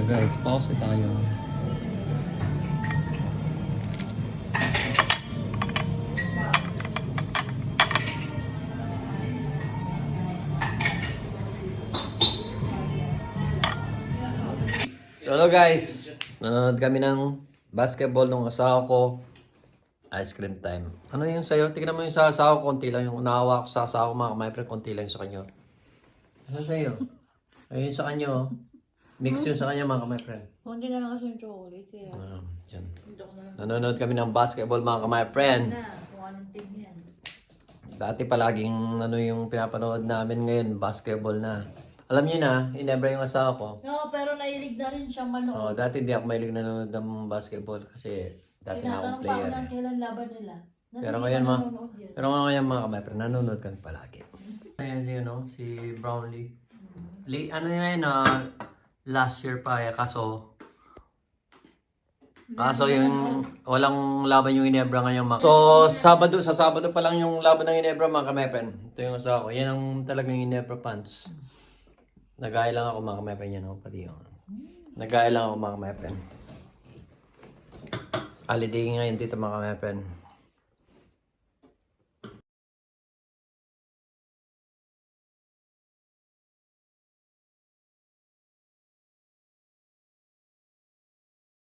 guys, pause tayo. So hello guys, nanonood kami ng basketball ng asawa ko. Ice cream time. Ano yung sa'yo? Tingnan mo yung sa asawa ko, konti lang yung naawa ko sa asawa ko mga kamay, konti lang yung sa kanya. Ano sa'yo? Ayun sa kanya oh. Mix yun sa kanya mga kamay, friend. Hindi na lang kasi yung chocolate eh. Um, yan. Hindi ko na lang Nanonood kami ng basketball mga kamay, friend. na kung anong team yan. Dati palaging ano yung pinapanood namin ngayon, basketball na. Alam niyo na, inebra yung asawa ko. No, pero nailig na rin siyang Oh, manood. dati hindi ako mahilig nanonood ng basketball kasi dati na akong Tinatanong pa ako player. kailan laban nila. Na Pero ngayon, ma- nanonood. Pero ngayon mga kamay, friend, nanonood kami palagi. Ayan yun, no? si Brownlee. Late, ano yun yun, ah, last year pa eh, kaso Kaso yung walang laban yung Inebra ngayon mga So, Sabado, sa Sabado pa lang yung laban ng Inebra mga kamepen. Ito yung asawa ko. Yan ang talagang Inebra pants. Nagaya lang ako mga kamepen yan. Oh, pati yung. Nagaya lang ako mga kamepen. Holiday ngayon dito mga kamepen.